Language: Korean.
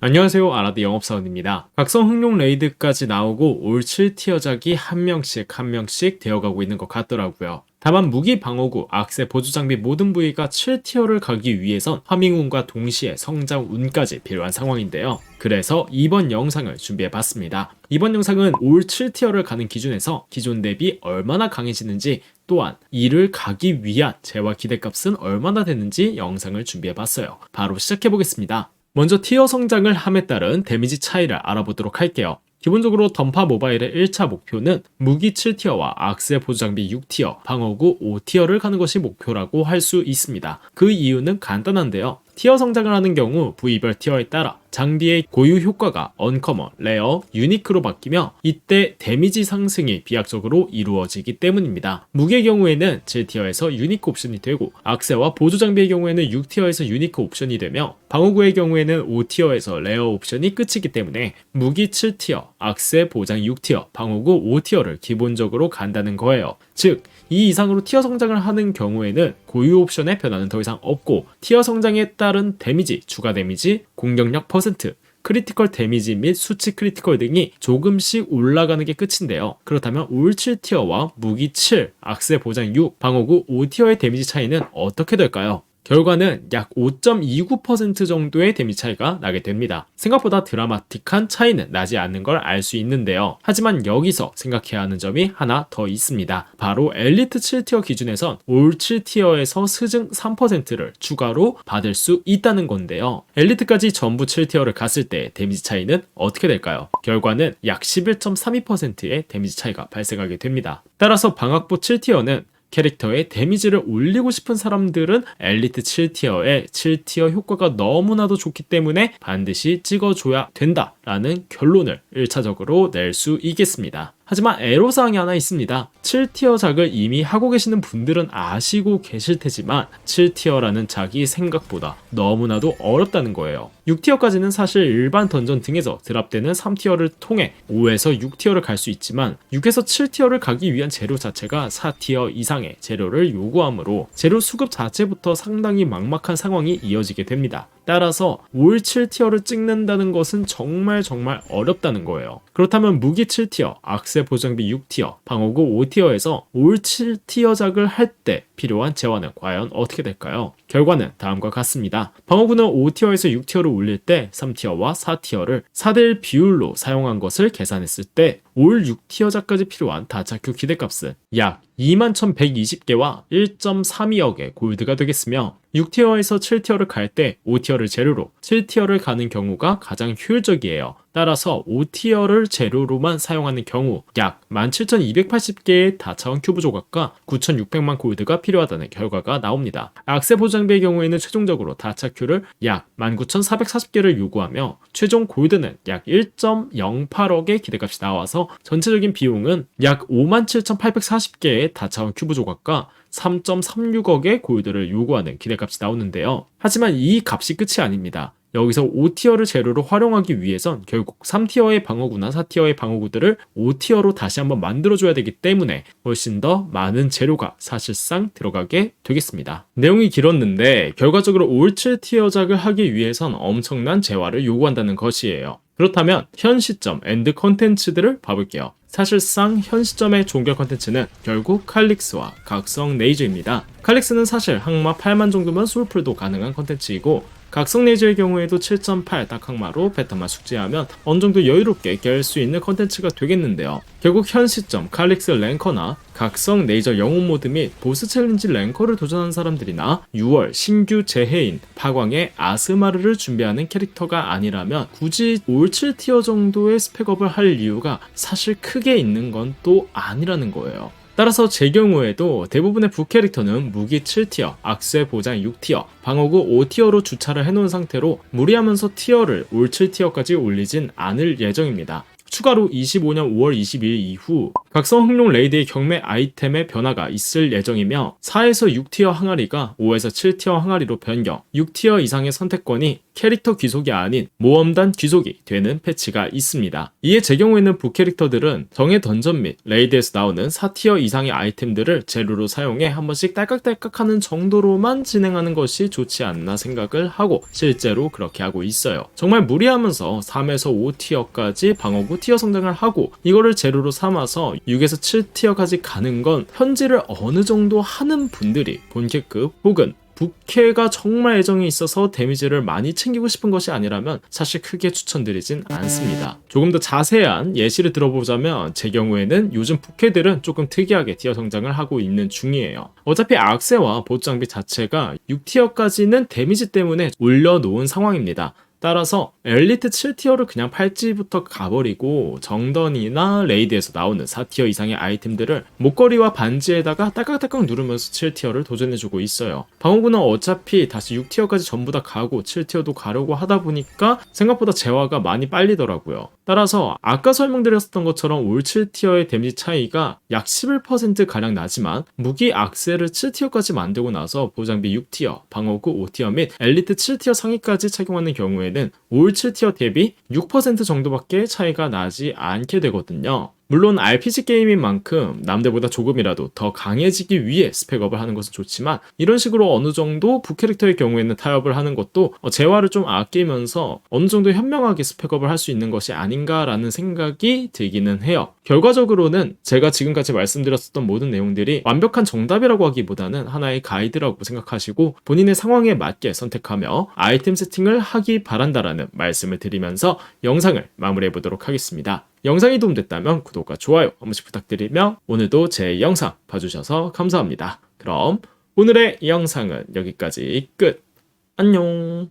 안녕하세요 아라드 영업사원입니다. 각성 흥룡 레이드까지 나오고 올 7티어작이 한 명씩 한 명씩 되어가고 있는 것 같더라고요. 다만 무기 방어구, 악세 보조 장비 모든 부위가 7티어를 가기 위해선 화밍운과 동시에 성장운까지 필요한 상황인데요. 그래서 이번 영상을 준비해봤습니다. 이번 영상은 올 7티어를 가는 기준에서 기존 대비 얼마나 강해지는지 또한 이를 가기 위한 재화 기대값은 얼마나 되는지 영상을 준비해봤어요. 바로 시작해보겠습니다. 먼저 티어 성장을 함에 따른 데미지 차이를 알아보도록 할게요. 기본적으로 던파 모바일의 1차 목표는 무기 7티어와 악세 보조 장비 6티어, 방어구 5티어를 가는 것이 목표라고 할 수 있습니다. 그 이유는 간단한데요. 티어 성장을 하는 경우 부위별 티어에 따라 장비의 고유 효과가 언커먼, 레어, 유니크로 바뀌며 이때 데미지 상승이 비약적으로 이루어지기 때문입니다. 무기의 경우에는 7티어에서 유니크 옵션이 되고 악세와 보조 장비의 경우에는 6티어에서 유니크 옵션이 되며 방어구의 경우에는 5티어에서 레어 옵션이 끝이기 때문에 무기 7티어, 악세 보장 6티어, 방어구 5티어를 기본적으로 간다는 거예요. 즉, 이 이상으로 티어 성장을 하는 경우에는 고유 옵션의 변화는 더 이상 없고 티어 성장에 따른 데미지, 추가 데미지, 공격력 퍼센트, 크리티컬 데미지 및 수치 크리티컬 등이 조금씩 올라가는 게 끝인데요. 그렇다면 올 7티어와 무기 7, 악세 보장 6, 방어구 5티어의 데미지 차이는 어떻게 될까요? 결과는 약 5.29% 정도의 데미지 차이가 나게 됩니다. 생각보다 드라마틱한 차이는 나지 않는 걸 알 수 있는데요. 하지만 여기서 생각해야 하는 점이 하나 더 있습니다. 바로 엘리트 7티어 기준에선 올 7티어에서 스증 3%를 추가로 받을 수 있다는 건데요. 엘리트까지 전부 7티어를 갔을 때 데미지 차이는 어떻게 될까요? 결과는 약 11.32%의 데미지 차이가 발생하게 됩니다. 따라서 방학부 7티어는 캐릭터의 데미지를 올리고 싶은 사람들은 엘리트 7티어의 7티어 효과가 너무나도 좋기 때문에 반드시 찍어줘야 된다라는 결론을 1차적으로 낼 수 있겠습니다. 하지만 애로사항이 하나 있습니다. 7티어 작을 이미 하고 계시는 분들은 아시고 계실 테지만 7티어라는 작이 생각보다 너무나도 어렵다는 거예요. 6티어까지는 사실 일반 던전 등에서 드랍되는 3티어를 통해 5에서 6티어를 갈 수 있지만 6에서 7티어를 가기 위한 재료 자체가 4티어 이상의 재료를 요구하므로 재료 수급 자체부터 상당히 막막한 상황이 이어지게 됩니다. 따라서 올 7티어를 찍는다는 것은 정말 정말 어렵다는 거예요. 그렇다면 무기 7티어, 악세 보정비 6티어, 방어구 5티어에서 올 7티어작을 할 때 필요한 재화는 과연 어떻게 될까요? 결과는 다음과 같습니다. 방어구는 5티어에서 6티어를 올릴 때 3티어와 4티어를 4대1 비율로 사용한 것을 계산했을 때 올 6티어작까지 필요한 다차큐 기대값은 약 21,120개와 1.32억의 골드가 되겠으며 6티어에서 7티어를 갈 때 5티어를 재료로 7티어를 가는 경우가 가장 효율적이에요. 따라서 5티어를 재료로만 사용하는 경우 약 17,280개의 다차원 큐브 조각과 9,600만 골드가 필요하다는 결과가 나옵니다. 악세 보 장비의 경우에는 최종적으로 다차 큐를 약 19,440개를 요구하며 최종 골드는 약 1.08억의 기대값이 나와서 전체적인 비용은 약 57,840개의 다차원 큐브 조각과 3.36억의 골드를 요구하는 기대값이 나오는데요. 하지만 이 값이 끝이 아닙니다. 여기서 5티어를 재료로 활용하기 위해선 결국 3티어의 방어구나 4티어의 방어구들을 5티어로 다시 한번 만들어줘야 되기 때문에 훨씬 더 많은 재료가 사실상 들어가게 되겠습니다. 내용이 길었는데 결과적으로 올 7티어작을 하기 위해선 엄청난 재화를 요구한다는 것이에요. 그렇다면 현 시점 엔드 컨텐츠들을 봐볼게요. 사실상 현 시점의 종결 컨텐츠는 결국 칼릭스와 각성 네이저입니다. 칼릭스는 사실 항마 8만 정도면 솔풀도 가능한 컨텐츠이고 각성 레이저의 경우에도 7.8 딱항마로 패턴만 숙지하면 어느 정도 여유롭게 깰 수 있는 컨텐츠가 되겠는데요. 결국 현 시점 칼릭스 랭커나 각성 레이저 영웅 모드 및 보스 챌린지 랭커를 도전한 사람들이나 6월 신규 재해인 파광의 아스마르를 준비하는 캐릭터가 아니라면 굳이 올 7티어 정도의 스펙업을 할 이유가 사실 크게 있는 건 또 아니라는 거예요. 따라서 제 경우에도 대부분의 부캐릭터는 무기 7티어, 악세 보장 6티어, 방어구 5티어로 주차를 해놓은 상태로 무리하면서 티어를 올 7티어까지 올리진 않을 예정입니다. 추가로 25년 5월 22일 이후 각성 흥룡 레이드의 경매 아이템의 변화가 있을 예정이며 4에서 6티어 항아리가 5에서 7티어 항아리로 변경, 6티어 이상의 선택권이 캐릭터 귀속이 아닌 모험단 귀속이 되는 패치가 있습니다. 이에 제 경우에는 부캐릭터들은 정의 던전 및 레이드에서 나오는 4티어 이상의 아이템들을 재료로 사용해 한 번씩 딸깍딸깍 하는 정도로만 진행하는 것이 좋지 않나 생각을 하고 실제로 그렇게 하고 있어요. 정말 무리하면서 3에서 5티어까지 방어구 티어 성장을 하고 이거를 재료로 삼아서 6에서 7티어까지 가는 건 현질을 어느 정도 하는 분들이 본캐급 혹은 부캐가 정말 애정이 있어서 데미지를 많이 챙기고 싶은 것이 아니라면 사실 크게 추천드리진 않습니다. 조금 더 자세한 예시를 들어보자면 제 경우에는 요즘 부캐들은 조금 특이하게 티어 성장을 하고 있는 중이에요. 어차피 악세와 보조 장비 자체가 6티어까지는 데미지 때문에 올려놓은 상황입니다. 따라서 엘리트 7티어를 그냥 팔찌부터 가버리고 정던이나 레이드에서 나오는 4티어 이상의 아이템들을 목걸이와 반지에다가 딸깍딸깍 누르면서 7티어를 도전해주고 있어요. 방어구는 어차피 다시 6티어까지 전부 다 가고 7티어도 가려고 하다 보니까 생각보다 재화가 많이 빨리더라고요. 따라서 아까 설명드렸던 것처럼 올 7티어의 데미지 차이가 약 11%가량 나지만 무기 악셀을 7티어까지 만들고 나서 보장비 6티어, 방어구 5티어 및 엘리트 7티어 상위까지 착용하는 경우에 는 올 7티어 대비 6% 정도밖에 차이가 나지 않게 되거든요. 물론 RPG 게임인 만큼 남들보다 조금이라도 더 강해지기 위해 스펙업을 하는 것은 좋지만 이런 식으로 어느 정도 부캐릭터의 경우에는 타협을 하는 것도 어, 재화를 좀 아끼면서 어느 정도 현명하게 스펙업을 할 수 있는 것이 아닌가라는 생각이 들기는 해요. 결과적으로는 제가 지금까지 말씀드렸었던 모든 내용들이 완벽한 정답이라고 하기보다는 하나의 가이드라고 생각하시고 본인의 상황에 맞게 선택하며 아이템 세팅을 하기 바란다라는 말씀을 드리면서 영상을 마무리해 보도록 하겠습니다. 영상이 도움됐다면 구독과 좋아요 한 번씩 부탁드리며 오늘도 제 영상 봐주셔서 감사합니다. 그럼 오늘의 영상은 여기까지 끝. 안녕.